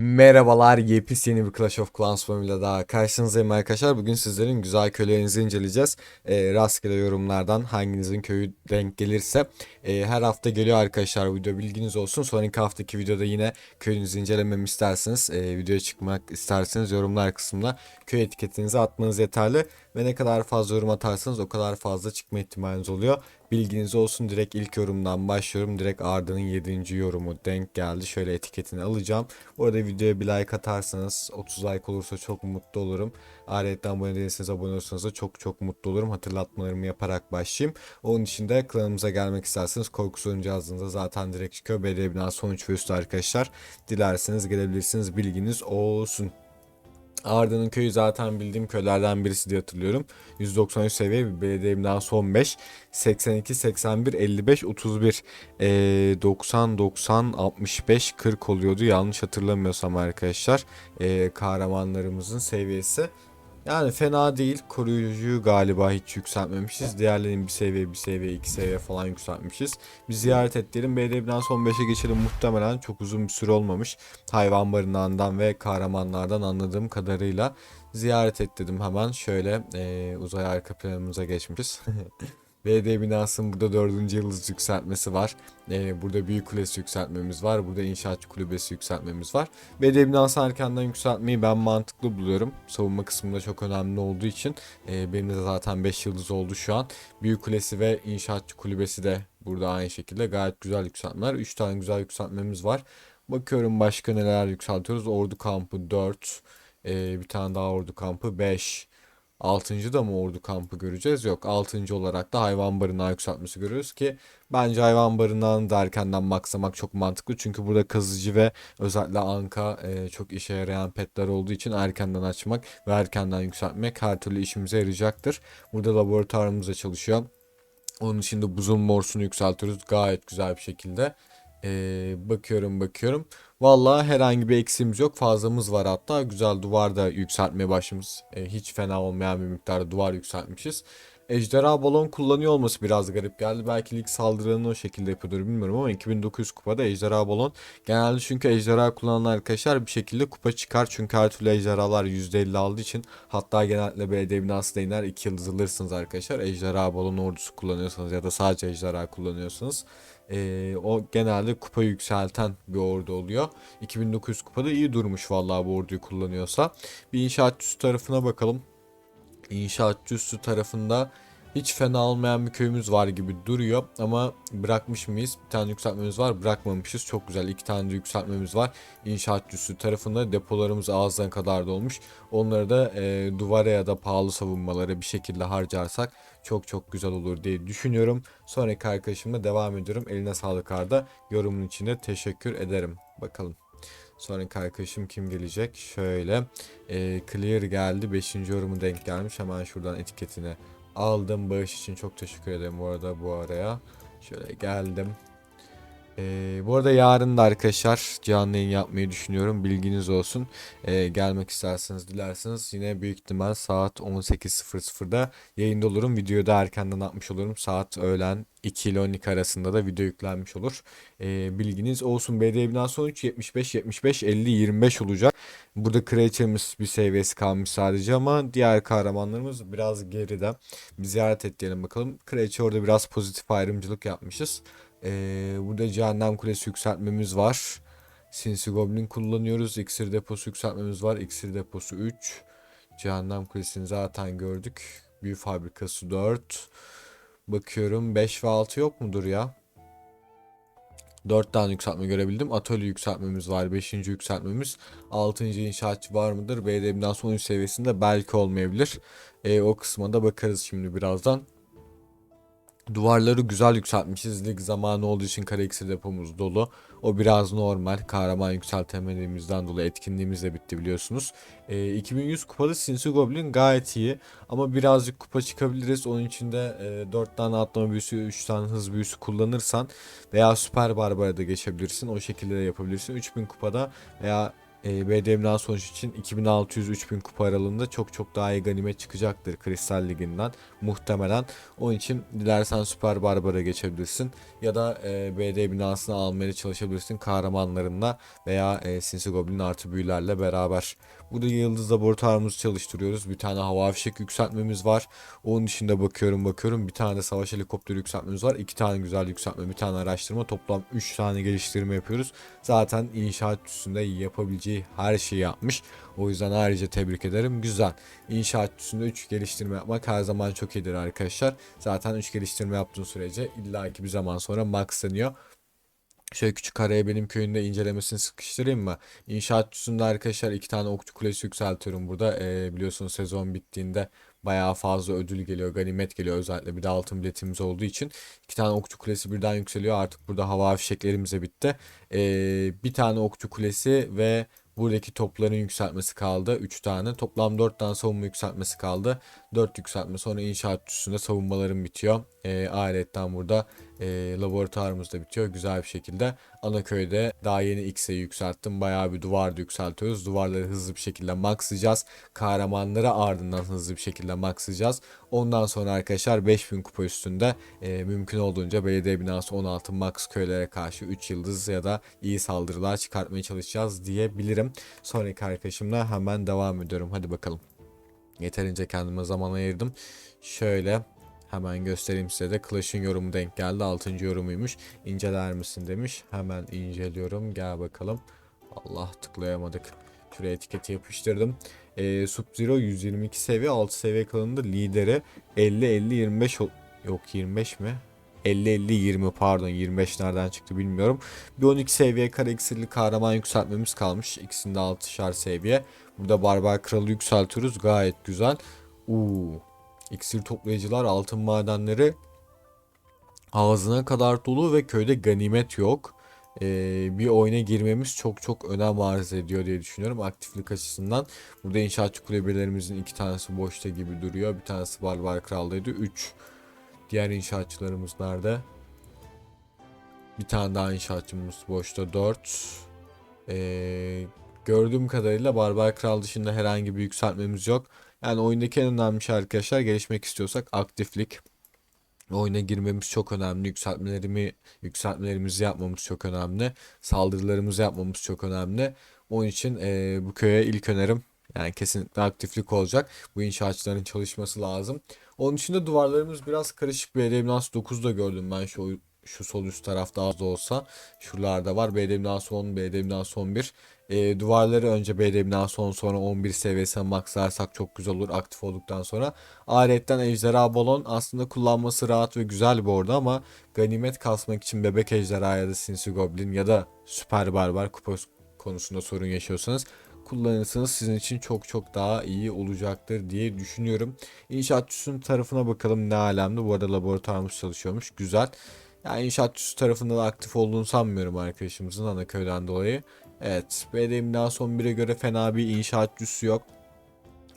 Merhabalar, yepyeni bir Clash of Clans bölümüyle daha karşınızdayım arkadaşlar. Bugün sizlerin güzel köylerinizi inceleyeceğiz. Ee, rastgele yorumlardan hanginizin köyü denk gelirse. Ee, her hafta geliyor arkadaşlar video bilginiz olsun. Sonraki haftaki videoda yine köyünüzü incelememi isterseniz, e, videoya çıkmak isterseniz yorumlar kısmına köy etiketinizi atmanız yeterli. Ve ne kadar fazla yorum atarsanız o kadar fazla çıkma ihtimaliniz oluyor. Bilginiz olsun direkt ilk yorumdan başlıyorum. Direkt Arda'nın 7. yorumu denk geldi. Şöyle etiketini alacağım. Bu arada videoya bir like atarsanız 30 like olursa çok mutlu olurum. Ayrıca abone değilseniz abone olursanız da çok çok mutlu olurum. Hatırlatmalarımı yaparak başlayayım. Onun için de klanımıza gelmek isterseniz korku soruncu yazdığınızda zaten direkt çıkıyor. BD binası sonuç ve üstü arkadaşlar. Dilerseniz gelebilirsiniz. Bilginiz olsun. Arda'nın köyü zaten bildiğim köylerden birisi diye hatırlıyorum. 193 seviye bir belediyemden son 5. 82, 81, 55, 31, ee, 90, 90, 65, 40 oluyordu. Yanlış hatırlamıyorsam arkadaşlar. Ee, kahramanlarımızın seviyesi. Yani fena değil. Koruyucuyu galiba hiç yükseltmemişiz. Diğerlerinin bir seviye, bir seviye, iki seviye falan yükseltmişiz. Bir ziyaret ettirelim. BDB'den son 5'e geçelim. Muhtemelen çok uzun bir süre olmamış. Hayvan barınağından ve kahramanlardan anladığım kadarıyla ziyaret et hemen. Şöyle eee, uzay arka planımıza geçmişiz. BD binasının burada 4. yıldız yükseltmesi var. Ee, burada büyük kulesi yükseltmemiz var. Burada inşaatçı kulübesi yükseltmemiz var. BD binası erkenden yükseltmeyi ben mantıklı buluyorum. Savunma kısmında çok önemli olduğu için. Ee, benim de zaten 5 yıldız oldu şu an. Büyük kulesi ve inşaatçı kulübesi de burada aynı şekilde gayet güzel yükseltmeler. 3 tane güzel yükseltmemiz var. Bakıyorum başka neler yükseltiyoruz. Ordu kampı 4. Ee, bir tane daha ordu kampı 5. Altıncı da mı ordu kampı göreceğiz? Yok. Altıncı olarak da hayvan barınağı yükseltmesi görüyoruz ki bence hayvan barınağını da erkenden maksamak çok mantıklı. Çünkü burada kazıcı ve özellikle anka e, çok işe yarayan petler olduğu için erkenden açmak ve erkenden yükseltmek her türlü işimize yarayacaktır. Burada laboratuvarımız da çalışıyor. Onun için de buzun morsunu yükseltiyoruz gayet güzel bir şekilde. Ee, bakıyorum bakıyorum. Vallahi herhangi bir eksiğimiz yok. Fazlamız var hatta. Güzel duvar da yükseltmeye başlamışız. Ee, hiç fena olmayan bir miktarda duvar yükseltmişiz. Ejderha balon kullanıyor olması biraz garip geldi. Belki lig saldırılarını o şekilde yapıyordur bilmiyorum ama 2900 kupada ejderha balon. Genelde çünkü ejderha kullanan arkadaşlar bir şekilde kupa çıkar. Çünkü her türlü ejderhalar %50 aldığı için hatta genellikle belediye binası da iner 2 yıldız alırsınız arkadaşlar. Ejderha balon ordusu kullanıyorsanız ya da sadece ejderha kullanıyorsanız. Ee, o genelde kupayı yükselten bir ordu oluyor. 2900 kupada iyi durmuş vallahi bu orduyu kullanıyorsa. Bir inşaatçısı tarafına bakalım. İnşaatçısı tarafında hiç fena olmayan bir köyümüz var gibi duruyor ama bırakmış mıyız? Bir tane yükseltmemiz var bırakmamışız. Çok güzel iki tane de yükseltmemiz var. İnşaatçısı tarafında depolarımız ağızdan kadar dolmuş. Onları da e, duvara ya da pahalı savunmalara bir şekilde harcarsak çok çok güzel olur diye düşünüyorum. Sonraki arkadaşımla devam ediyorum. Eline sağlık Arda. Yorumun için teşekkür ederim. Bakalım. Sonraki arkadaşım kim gelecek? Şöyle. E, clear geldi. 5. yorumu denk gelmiş. Hemen şuradan etiketini aldım. Bağış için çok teşekkür ederim bu arada bu araya. Şöyle geldim. Ee, bu arada yarın da arkadaşlar canlı yayın yapmayı düşünüyorum. Bilginiz olsun. Ee, gelmek isterseniz dilerseniz yine büyük ihtimal saat 18.00'da yayında olurum. Videoyu da erkenden atmış olurum. Saat öğlen 2 ile 12 arasında da video yüklenmiş olur. Ee, bilginiz olsun. BD binası sonuç 75, 75, 50, 25 olacak. Burada kraliçemiz bir seviyesi kalmış sadece ama diğer kahramanlarımız biraz geride. Bir ziyaret et diyelim bakalım. Kraliçe orada biraz pozitif ayrımcılık yapmışız. Ee, burada cehennem kulesi yükseltmemiz var. Sinsi Goblin kullanıyoruz. İksir deposu yükseltmemiz var. İksir deposu 3. Cehennem kulesini zaten gördük. Büyü fabrikası 4. Bakıyorum 5 ve 6 yok mudur ya? 4 tane yükseltme görebildim. Atölye yükseltmemiz var. 5. yükseltmemiz. 6. inşaatçı var mıdır? BDM'den son seviyesinde belki olmayabilir. Ee, o kısma da bakarız şimdi birazdan. Duvarları güzel yükseltmişiz. Lig zamanı olduğu için kare iksir depomuz dolu. O biraz normal. Kahraman yükseltemediğimizden dolayı etkinliğimiz de bitti biliyorsunuz. E, 2100 kupalı Sinsi Goblin gayet iyi. Ama birazcık kupa çıkabiliriz. Onun için de e, 4 tane atlama büyüsü, 3 tane hız büyüsü kullanırsan veya Süper Barbar'a da geçebilirsin. O şekilde de yapabilirsin. 3000 kupada veya e, BDM'den sonuç için 2600-3000 kupa aralığında çok çok daha iyi ganimet çıkacaktır Kristal Ligi'nden muhtemelen. Onun için dilersen Süper Barbar'a geçebilirsin ya da e, BD binasını almaya çalışabilirsin kahramanlarınla veya e, Sinsi Goblin artı büyülerle beraber. Burada yıldız laboratuvarımızı çalıştırıyoruz. Bir tane hava fişek yükseltmemiz var. Onun dışında bakıyorum bakıyorum bir tane de savaş helikopteri yükseltmemiz var. iki tane güzel yükseltme, bir tane araştırma. Toplam 3 tane geliştirme yapıyoruz. Zaten inşaat üstünde yapabileceği her şeyi yapmış. O yüzden ayrıca tebrik ederim. Güzel. İnşaat üstünde 3 geliştirme yapmak her zaman çok iyidir arkadaşlar. Zaten 3 geliştirme yaptığın sürece illaki bir zaman sonra maxlanıyor. Şöyle küçük araya benim köyünde incelemesini sıkıştırayım mı? İnşaat üstünde arkadaşlar iki tane okçu kulesi yükseltiyorum burada. Ee, biliyorsunuz sezon bittiğinde bayağı fazla ödül geliyor, ganimet geliyor özellikle bir de altın biletimiz olduğu için. iki tane okçu kulesi birden yükseliyor. Artık burada hava fişeklerimiz de bitti. Ee, bir tane okçu kulesi ve buradaki topların yükseltmesi kaldı. 3 tane. Toplam 4 tane savunma yükseltmesi kaldı. 4 yükseltme sonra inşaat üstünde savunmalarım bitiyor. E, ayrıca burada e, laboratuvarımız da bitiyor güzel bir şekilde. Anaköy'de daha yeni X'e yükselttim. Bayağı bir duvar da yükseltiyoruz. Duvarları hızlı bir şekilde maxlayacağız. Kahramanları ardından hızlı bir şekilde maxlayacağız. Ondan sonra arkadaşlar 5000 kupa üstünde e, mümkün olduğunca belediye binası 16 max köylere karşı 3 yıldız ya da iyi saldırılar çıkartmaya çalışacağız diyebilirim. Sonraki arkadaşımla hemen devam ediyorum. Hadi bakalım. Yeterince kendime zaman ayırdım. Şöyle hemen göstereyim size de Clash'ın yorumu denk geldi. 6. yorumuymuş. İnceler misin demiş. Hemen inceliyorum. Gel bakalım. Allah tıklayamadık. Şuraya etiketi yapıştırdım. Ee, Sub-Zero 122 seviye 6 seviye kalındı. Lideri 50-50-25 yok 25 mi? 50-50-20 pardon 25 nereden çıktı bilmiyorum. Bir 12 seviye iksirli kahraman yükseltmemiz kalmış. İkisinde 6'şar seviye. Burada barbar kralı yükseltiyoruz. Gayet güzel. Uuu. İksir toplayıcılar altın madenleri ağzına kadar dolu ve köyde ganimet yok. Ee, bir oyuna girmemiz çok çok önem arz ediyor diye düşünüyorum aktiflik açısından. Burada inşaatçı kulübelerimizin iki tanesi boşta gibi duruyor. Bir tanesi Barbar Kral'daydı. 3 Diğer inşaatçılarımız nerede? Bir tane daha inşaatçımız boşta 4. Ee, gördüğüm kadarıyla Barbar Kral dışında herhangi bir yükseltmemiz yok. Yani oyundaki en önemli şey arkadaşlar gelişmek istiyorsak aktiflik. Oyuna girmemiz çok önemli. Yükseltmelerimi, yükseltmelerimizi yapmamız çok önemli. Saldırılarımızı yapmamız çok önemli. Onun için e, bu köye ilk önerim yani kesinlikle aktiflik olacak. Bu inşaatçıların çalışması lazım. Onun dışında duvarlarımız biraz karışık. BD Binans 9'da gördüm ben şu şu sol üst tarafta az da olsa. Şuralarda var. BD Binans 10, BD Binans 11. E, duvarları önce Binans 10 sonra 11 seviyesine maxlarsak çok güzel olur aktif olduktan sonra. Ayrıca Ejderha Balon aslında kullanması rahat ve güzel bir orada ama ganimet kasmak için Bebek Ejderha ya da Sinsi Goblin ya da Süper Barbar kupa konusunda sorun yaşıyorsanız kullanırsanız sizin için çok çok daha iyi olacaktır diye düşünüyorum. İnşaatçısının tarafına bakalım ne alemde. Bu arada laboratuvarımız çalışıyormuş. Güzel. Yani inşaatçısı tarafında da aktif olduğunu sanmıyorum arkadaşımızın Anaköy'den dolayı. Evet. BDM'den son bire göre fena bir inşaatçısı yok.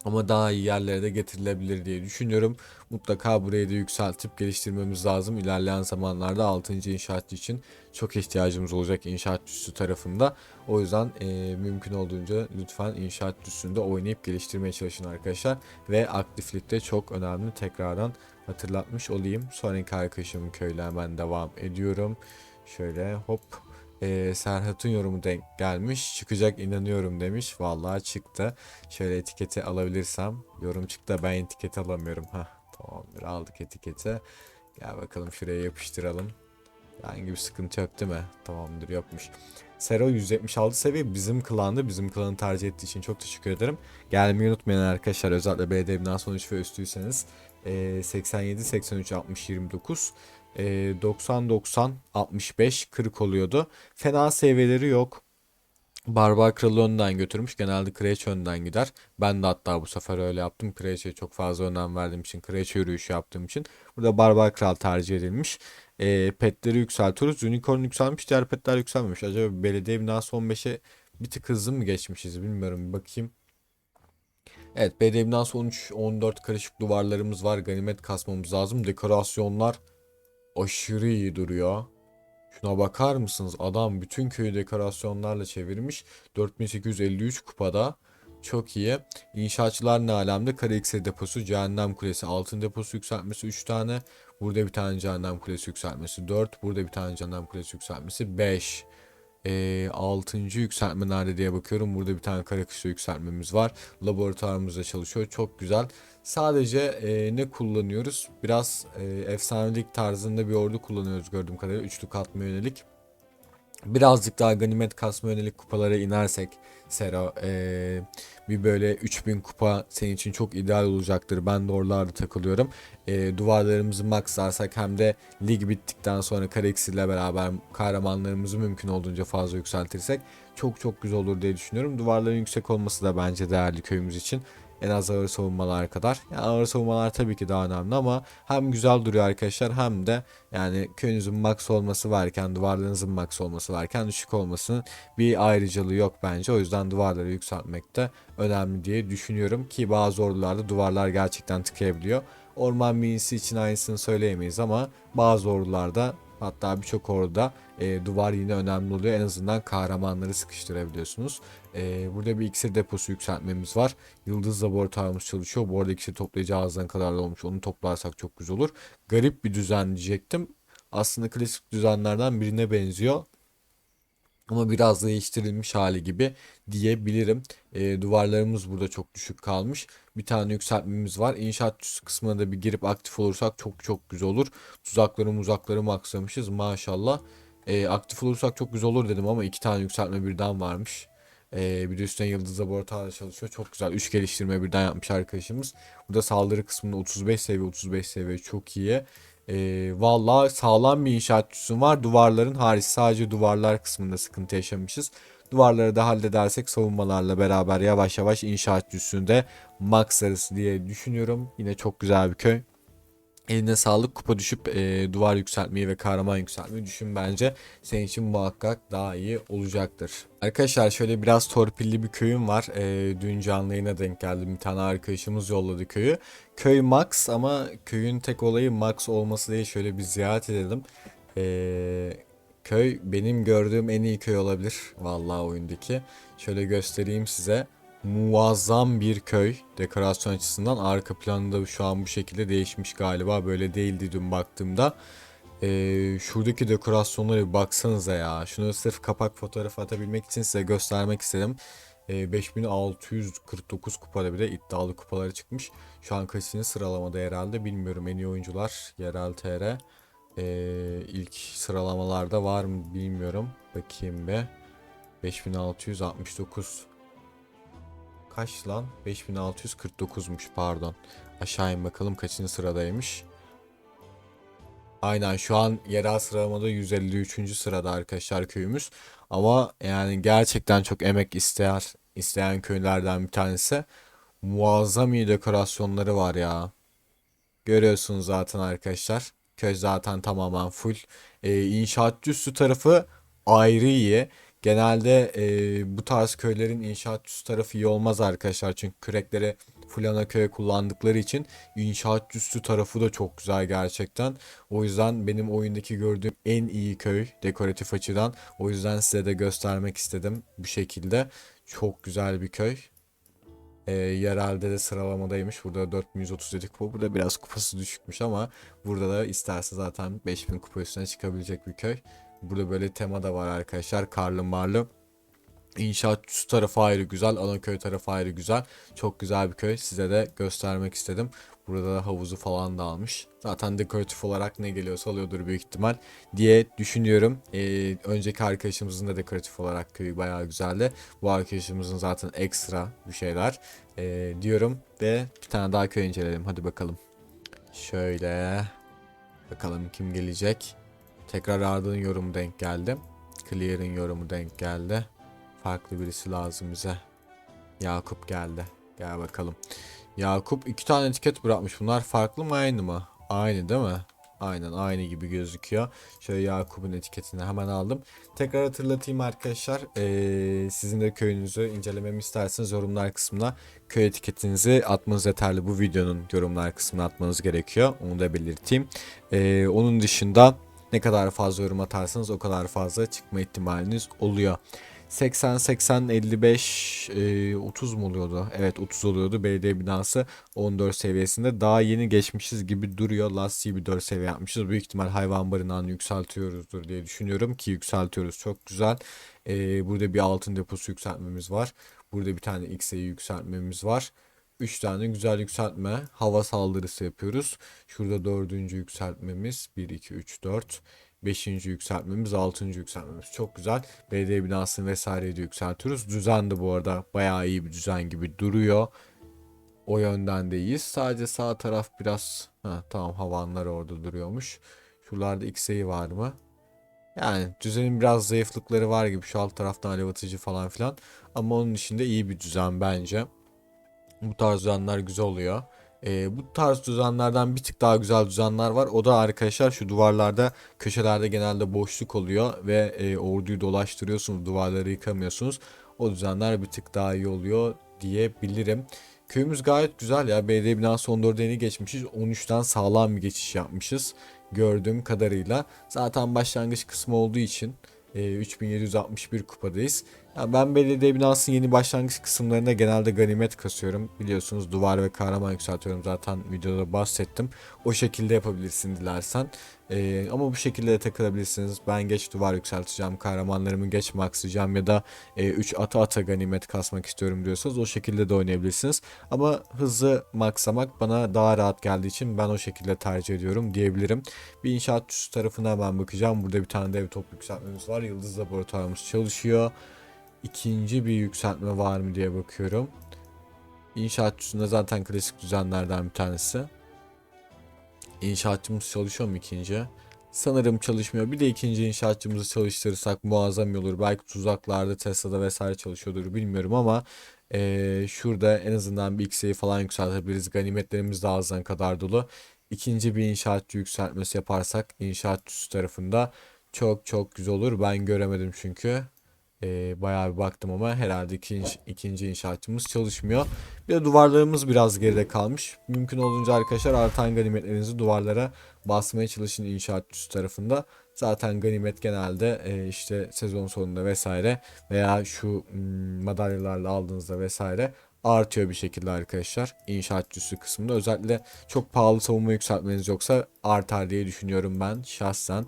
Ama daha iyi yerlere de getirilebilir diye düşünüyorum. Mutlaka burayı da yükseltip geliştirmemiz lazım. İlerleyen zamanlarda 6. inşaatçı için çok ihtiyacımız olacak inşaatçısı tarafında. O yüzden e, mümkün olduğunca lütfen inşaat üstünde oynayıp geliştirmeye çalışın arkadaşlar. Ve aktiflikte çok önemli tekrardan hatırlatmış olayım. Sonraki arkadaşımın köyle hemen devam ediyorum. Şöyle hop e, Serhat'ın yorumu denk gelmiş. Çıkacak inanıyorum demiş. Vallahi çıktı. Şöyle etiketi alabilirsem. Yorum çıktı ben etiketi alamıyorum. Heh, tamamdır aldık etiketi. Gel bakalım şuraya yapıştıralım. Herhangi bir sıkıntı yok değil mi? Tamamdır yokmuş. Sero 176 seviye bizim klanda bizim klanı tercih ettiği için çok teşekkür ederim. Gelmeyi unutmayın arkadaşlar özellikle BDM'den son 3 ve üstüyseniz. E, 87, 83, 60, 29 e, 90 90 65 40 oluyordu. Fena seviyeleri yok. Barbar Kralı önden götürmüş. Genelde Kraliçe önden gider. Ben de hatta bu sefer öyle yaptım. Kraliçe'ye çok fazla önem verdiğim için, Kraliçe yürüyüşü yaptığım için. Burada Barbar Kral tercih edilmiş. E, petleri yükseltiyoruz. Unicorn yükselmiş, diğer petler yükselmemiş. Acaba belediye binası 15'e bir tık hızlı mı geçmişiz bilmiyorum. Bir bakayım. Evet belediye binası 13, 14 karışık duvarlarımız var. Ganimet kasmamız lazım. Dekorasyonlar aşırı iyi duruyor. Şuna bakar mısınız? Adam bütün köyü dekorasyonlarla çevirmiş. 4853 kupada. Çok iyi. İnşaatçılar ne alemde? Kara iksir deposu, cehennem kulesi, altın deposu yükseltmesi 3 tane. Burada bir tane cehennem kulesi yükseltmesi 4. Burada bir tane cehennem kulesi yükseltmesi 5. E, 6. yükseltme nerede diye bakıyorum. Burada bir tane kara kışla yükseltmemiz var. Laboratuvarımızda çalışıyor. Çok güzel. Sadece e, ne kullanıyoruz? Biraz e, efsanelik tarzında bir ordu kullanıyoruz gördüğüm kadarıyla. Üçlü katma yönelik. Birazcık daha ganimet kasma yönelik kupalara inersek Sera e, bir böyle 3000 kupa senin için çok ideal olacaktır. Ben de oralarda takılıyorum. E, duvarlarımızı maxlarsak hem de lig bittikten sonra Karex ile beraber kahramanlarımızı mümkün olduğunca fazla yükseltirsek çok çok güzel olur diye düşünüyorum. Duvarların yüksek olması da bence değerli köyümüz için. En az ağır savunmalar kadar. Yani ağır savunmalar tabii ki daha önemli ama hem güzel duruyor arkadaşlar hem de yani köyünüzün max olması varken duvarlarınızın max olması varken düşük olmasının bir ayrıcalığı yok bence. O yüzden duvarları yükseltmek de önemli diye düşünüyorum ki bazı ordularda duvarlar gerçekten tıkayabiliyor. Orman minisi için aynısını söyleyemeyiz ama bazı ordularda hatta birçok orduda e, duvar yine önemli oluyor. En azından kahramanları sıkıştırabiliyorsunuz. E, burada bir iksir deposu yükseltmemiz var. Yıldız laboratuvarımız çalışıyor. Bu arada iksir toplayıcı ağızdan kadar da olmuş. Onu toplarsak çok güzel olur. Garip bir düzen diyecektim. Aslında klasik düzenlerden birine benziyor ama biraz değiştirilmiş hali gibi diyebilirim. E, duvarlarımız burada çok düşük kalmış. Bir tane yükseltmemiz var. İnşaat kısmına da bir girip aktif olursak çok çok güzel olur. Tuzakları muzakları maksamışız maşallah. E, aktif olursak çok güzel olur dedim ama iki tane yükseltme birden varmış. E, bir de üstüne yıldız laboratuvarda çalışıyor. Çok güzel. 3 geliştirme birden yapmış arkadaşımız. Burada saldırı kısmında 35 seviye 35 seviye çok iyi. E, Valla sağlam bir inşaatçısı var. Duvarların hariç sadece duvarlar kısmında sıkıntı yaşamışız. Duvarları da halledersek savunmalarla beraber yavaş yavaş inşaat üstünde maxlarız diye düşünüyorum. Yine çok güzel bir köy. Eline sağlık kupa düşüp e, duvar yükseltmeyi ve kahraman yükseltmeyi düşün bence senin için muhakkak daha iyi olacaktır. Arkadaşlar şöyle biraz torpilli bir köyüm var. E, dün canlı denk geldim. Bir tane arkadaşımız yolladı köyü. Köy max ama köyün tek olayı max olması değil. Şöyle bir ziyaret edelim. E, köy benim gördüğüm en iyi köy olabilir. Vallahi oyundaki. Şöyle göstereyim size muazzam bir köy dekorasyon açısından. Arka planında şu an bu şekilde değişmiş galiba. Böyle değildi dün baktığımda. Ee, şuradaki dekorasyonlara bir baksanıza ya. Şunu sırf kapak fotoğrafı atabilmek için size göstermek istedim ee, 5649 kupada bile iddialı kupaları çıkmış. Şu an kaçıncı sıralamada herhalde bilmiyorum. En iyi oyuncular yerel tr ee, ilk sıralamalarda var mı bilmiyorum. Bakayım be 5669 Kaç lan? 5649'muş pardon. Aşağı in bakalım kaçıncı sıradaymış. Aynen şu an yerel sıralamada 153. sırada arkadaşlar köyümüz. Ama yani gerçekten çok emek isteyer, isteyen köylerden bir tanesi. Muazzam iyi dekorasyonları var ya. Görüyorsunuz zaten arkadaşlar. Köy zaten tamamen full. Ee, inşaatçı üstü tarafı ayrı iyi. Genelde e, bu tarz köylerin inşaat üst tarafı iyi olmaz arkadaşlar. Çünkü kürekleri fulana köye kullandıkları için inşaat üstü tarafı da çok güzel gerçekten. O yüzden benim oyundaki gördüğüm en iyi köy dekoratif açıdan. O yüzden size de göstermek istedim bu şekilde. Çok güzel bir köy. E, yerelde de sıralamadaymış. Burada 4137 kupa. Burada biraz kupası düşükmüş ama burada da isterse zaten 5000 kupa üstüne çıkabilecek bir köy. Burada böyle tema da var arkadaşlar. Karlı marlı. İnşaat üst tarafı ayrı güzel. Anaköy tarafı ayrı güzel. Çok güzel bir köy. Size de göstermek istedim. Burada da havuzu falan da almış. Zaten dekoratif olarak ne geliyorsa alıyordur büyük ihtimal diye düşünüyorum. Ee, önceki arkadaşımızın da dekoratif olarak köyü bayağı güzeldi. Bu arkadaşımızın zaten ekstra bir şeyler ee, diyorum. Ve bir tane daha köy inceleyelim. Hadi bakalım. Şöyle. Bakalım kim gelecek. Tekrar Arda'nın yorumu denk geldi. Clear'ın yorumu denk geldi. Farklı birisi lazım bize. Yakup geldi. Gel bakalım. Yakup iki tane etiket bırakmış. Bunlar farklı mı aynı mı? Aynı değil mi? Aynen aynı gibi gözüküyor. Şöyle Yakup'un etiketini hemen aldım. Tekrar hatırlatayım arkadaşlar. Ee, sizin de köyünüzü incelememi isterseniz yorumlar kısmına köy etiketinizi atmanız yeterli. Bu videonun yorumlar kısmına atmanız gerekiyor. Onu da belirteyim. Ee, onun dışında Ne kadar fazla yorum atarsanız o kadar fazla çıkma ihtimaliniz oluyor. 80 80 55 e, 30 mu oluyordu? Evet 30 oluyordu. Belediye binası 14 seviyesinde. Daha yeni geçmişiz gibi duruyor. Lastiği bir 4 seviye yapmışız. Büyük ihtimal hayvan barınağını yükseltiyoruzdur diye düşünüyorum ki yükseltiyoruz. Çok güzel. E, burada bir altın deposu yükseltmemiz var. Burada bir tane X'e'yi yükseltmemiz var. 3 tane güzel yükseltme. Hava saldırısı yapıyoruz. Şurada dördüncü yükseltmemiz. 1, 2, 3, 4. Beşinci yükseltmemiz, altıncı yükseltmemiz. Çok güzel. Belediye binasını vesaire de yükseltiyoruz. Düzen de bu arada bayağı iyi bir düzen gibi duruyor. O yönden de iyiyiz. Sadece sağ taraf biraz... Ha, tamam havanlar orada duruyormuş. Şuralarda X'e'yi var mı? Yani düzenin biraz zayıflıkları var gibi. Şu alt taraftan alev atıcı falan filan. Ama onun içinde iyi bir düzen bence. Bu tarz düzenler güzel oluyor. Ee, bu tarz düzenlerden bir tık daha güzel düzenler var. O da arkadaşlar şu duvarlarda köşelerde genelde boşluk oluyor ve e, orduyu dolaştırıyorsunuz. Duvarları yıkamıyorsunuz. O düzenler bir tık daha iyi oluyor diyebilirim. Köyümüz gayet güzel ya. Belediye binası 14'e yeni geçmişiz. 13'ten sağlam bir geçiş yapmışız. Gördüğüm kadarıyla. Zaten başlangıç kısmı olduğu için e, 3761 kupadayız. Ya ben belediye binasının yeni başlangıç kısımlarında genelde ganimet kasıyorum. Biliyorsunuz duvar ve kahraman yükseltiyorum zaten videoda bahsettim. O şekilde yapabilirsin dilersen. Ee, ama bu şekilde de takılabilirsiniz. Ben geç duvar yükselteceğim, kahramanlarımı geç maxlayacağım ya da 3 ata ata ganimet kasmak istiyorum diyorsanız o şekilde de oynayabilirsiniz. Ama hızlı maxlamak bana daha rahat geldiği için ben o şekilde tercih ediyorum diyebilirim. Bir inşaat üstü tarafına hemen bakacağım. Burada bir tane dev top yükseltmemiz var. Yıldız laboratuvarımız çalışıyor. İkinci bir yükseltme var mı diye bakıyorum. İnşaatçısında zaten klasik düzenlerden bir tanesi. İnşaatçımız çalışıyor mu ikinci? Sanırım çalışmıyor. Bir de ikinci inşaatçımızı çalıştırırsak muazzam olur. Belki tuzaklarda, Tesla'da vesaire çalışıyordur bilmiyorum ama eee, şurada en azından bir X'eyi falan yükseltebiliriz. Ganimetlerimiz de ağzından kadar dolu. İkinci bir inşaatçı yükseltmesi yaparsak inşaatçısı tarafında çok çok güzel olur. Ben göremedim çünkü. Ee, bayağı bir baktım ama herhalde ikinci, ikinci inşaatçımız çalışmıyor. Bir de duvarlarımız biraz geride kalmış. Mümkün olduğunca arkadaşlar artan ganimetlerinizi duvarlara basmaya çalışın inşaatçısı tarafında. Zaten ganimet genelde e, işte sezon sonunda vesaire veya şu hmm, madalyalarla aldığınızda vesaire artıyor bir şekilde arkadaşlar inşaatçısı kısmında. Özellikle çok pahalı savunma yükseltmeniz yoksa artar diye düşünüyorum ben şahsen.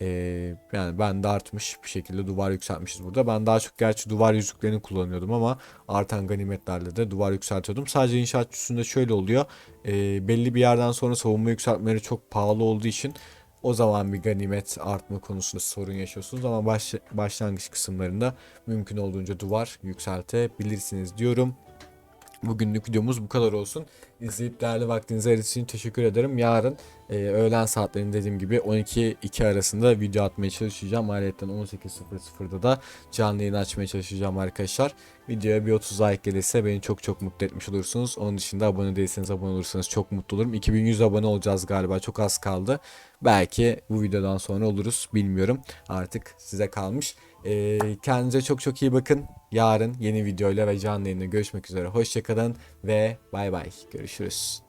Ee, yani ben de artmış bir şekilde duvar yükseltmişiz burada. Ben daha çok gerçi duvar yüzüklerini kullanıyordum ama artan ganimetlerle de duvar yükseltiyordum. Sadece inşaat üstünde şöyle oluyor. Ee, belli bir yerden sonra savunma yükseltmeleri çok pahalı olduğu için o zaman bir ganimet artma konusunda sorun yaşıyorsunuz ama baş, başlangıç kısımlarında mümkün olduğunca duvar yükseltebilirsiniz diyorum. Bugünlük videomuz bu kadar olsun. İzleyip değerli vaktinizi ayırdığınız için teşekkür ederim. Yarın e, öğlen saatlerinde dediğim gibi 12-2 arasında video atmaya çalışacağım. Ayrıca 18.00'da da canlı yayın açmaya çalışacağım arkadaşlar. Videoya bir 30 like gelirse beni çok çok mutlu etmiş olursunuz. Onun dışında abone değilseniz abone olursanız çok mutlu olurum. 2100 abone olacağız galiba. Çok az kaldı. Belki bu videodan sonra oluruz. Bilmiyorum. Artık size kalmış. E, kendinize çok çok iyi bakın. Yarın yeni videoyla ve canlı yayında görüşmek üzere. Hoşçakalın ve bay bay. Görüşürüz.